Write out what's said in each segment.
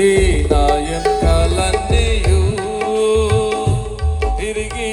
ఎండి నాయకలన్నీయు. తిరిగి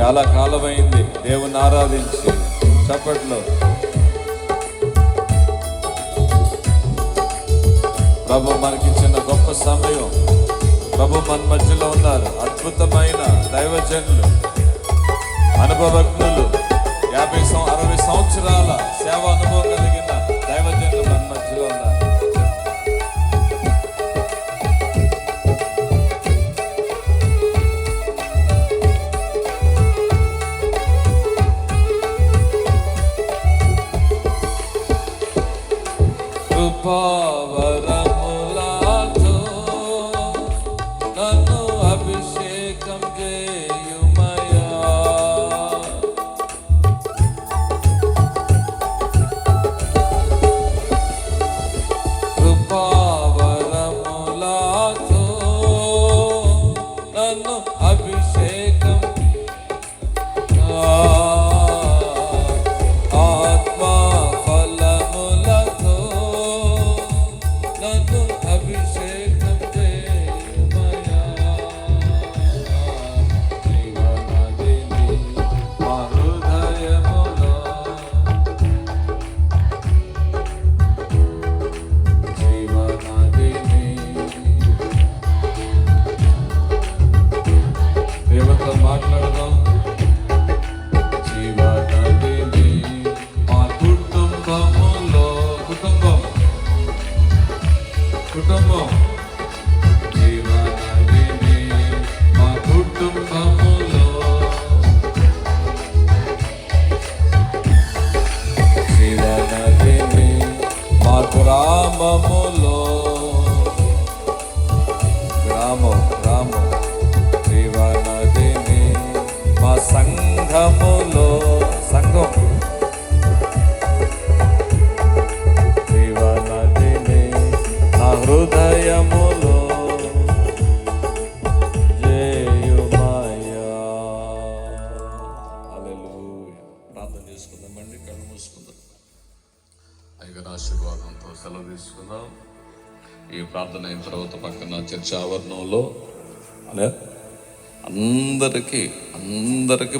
చాలా కాలమైంది దేవుని ఆరాధించి. చప్పట్లో. ప్రభు మనకిచ్చిన గొప్ప సమయం. ప్రభు మన మధ్యలో ఉన్నారు. అద్భుతమైన దైవజనులు అనుభవజ్ఞులు. యాభై అరవై సంవత్సరాల సేవ అనుభవం Baba. గ్రామములో గ్రామం గ్రామం జీవనదిని మా సంఘములో. సంఘం. జీవనదిని నా హృదయములో. ప్రార్థన చేసుకుందామండి కళ్ళు మూసుకుందాం. ఐగరాశీర్వాదంతో సెలవు తీసుకుందాం ఈ ప్రార్థన అయిన తర్వాత పక్కన చర్చ ఆవరణంలో అందరికీ అందరికీ